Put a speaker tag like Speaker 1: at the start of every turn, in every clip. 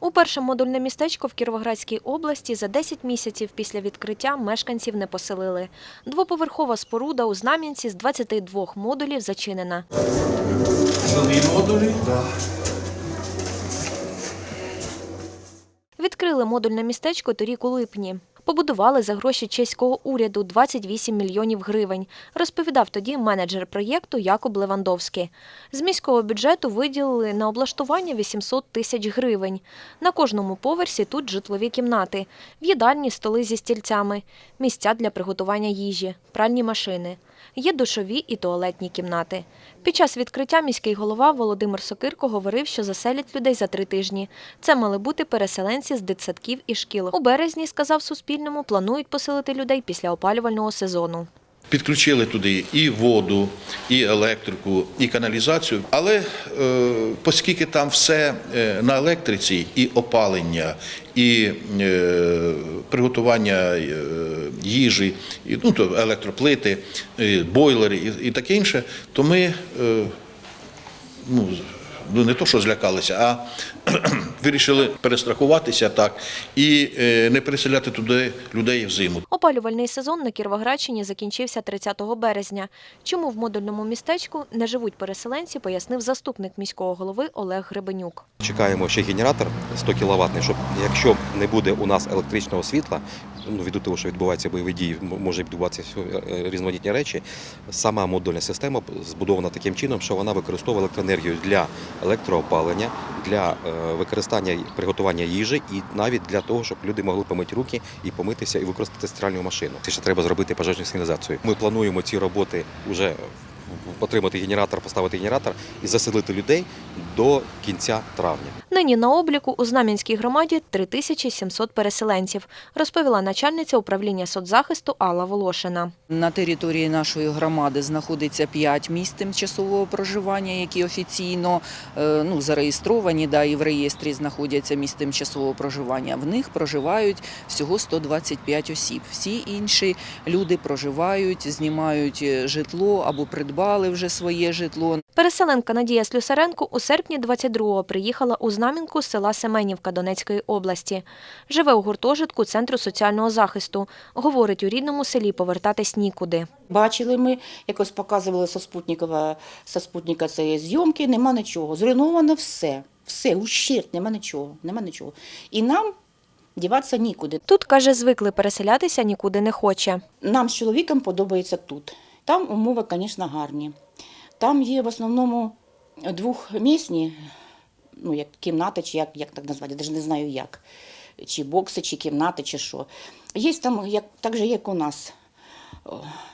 Speaker 1: Уперше модульне містечко в Кіровоградській області за 10 місяців після відкриття мешканців не поселили. Двоповерхова споруда у Знам'янці з 22 модулів зачинена.
Speaker 2: Нові модулі.
Speaker 1: Відкрили модульне містечко торік у липні. Побудували за гроші чеського уряду 28 мільйонів гривень, розповідав тоді менеджер проєкту Якуб Левандовський. З міського бюджету виділили на облаштування 800 тисяч гривень. На кожному поверсі тут житлові кімнати, в їдальні столи зі стільцями, місця для приготування їжі, пральні машини. Є душові і туалетні кімнати. Під час відкриття міський голова Володимир Сокирко говорив, що заселять людей за три тижні. Це мали бути переселенці з дитсадків і шкіл. У березні, сказав Суспільному, планують поселити людей після опалювального сезону.
Speaker 2: Підключили туди і воду, і електрику, і каналізацію. Але е, оскільки там все е, на електриці, і опалення, і е, приготування е, їжі, і, ну, то електроплити, і бойлери і, і таке інше, то ми е, ну, ну не то, що злякалися, а вирішили перестрахуватися так і е, не переселяти туди людей взиму.
Speaker 1: Опалювальний сезон на Кіровоградщині закінчився 30 березня. Чому в модульному містечку не живуть переселенці, пояснив заступник міського голови Олег Гребенюк.
Speaker 3: Чекаємо ще генератор 100 кВт, щоб якщо не буде у нас електричного світла, ну від того, що відбуваються бойові дії, може відбуватися е, різноманітні речі. Сама модульна система збудована таким чином, що вона використовує електроенергію для електроопалення, для е, використання приготування їжі і навіть для того, щоб люди могли помити руки і помитися і використати стиральну машину. Це ще треба зробити пожежну сигналізацію. Ми плануємо ці роботи вже отримати генератор, поставити генератор і заселити людей до кінця травня.
Speaker 1: Нині на обліку у Знам'янській громаді 3700 переселенців, розповіла начальниця управління соцзахисту Алла Волошина.
Speaker 4: На території нашої громади знаходиться 5 місць тимчасового проживання, які офіційно е, ну, зареєстровані, да, і в реєстрі знаходяться місць тимчасового проживання. В них проживають всього 125 осіб. Всі інші люди проживають, знімають е, житло або придбали вже своє житло.
Speaker 1: Переселенка Надія Слюсаренко у серпні 22-го приїхала у Знам'янку з села Семенівка Донецької області. Живе у гуртожитку Центру соціального захисту. Говорить, у рідному селі повертатись нікуди.
Speaker 5: Бачили ми, якось показували со спутникова, со спутника цієї зйомки, нема нічого. Зруйновано все. Все, ущерб, нема нічого, нема нічого. І нам діватися нікуди.
Speaker 1: Тут, каже, звикли переселятися нікуди не хоче.
Speaker 5: Нам з чоловіком подобається тут. Там умови, звісно, гарні. Там є в основному двохмісні, ну, як кімнати, чи як, як так назвати, я навіть не знаю як. Чи бокси, чи кімнати, чи що. Є там, як, так же, як у нас,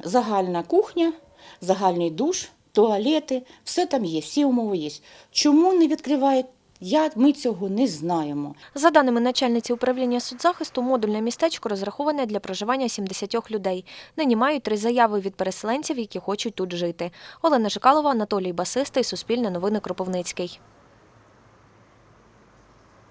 Speaker 5: загальна кухня, загальний душ, туалети, все там є, всі умови є. Чому не відкривають? Я, ми цього не знаємо.
Speaker 1: За даними начальниці управління соцзахисту, модульне містечко розраховане для проживання 70 людей. Нині мають три заяви від переселенців, які хочуть тут жити. Олена Жикалова, Анатолій Басистий, Суспільне новини Кропивницький.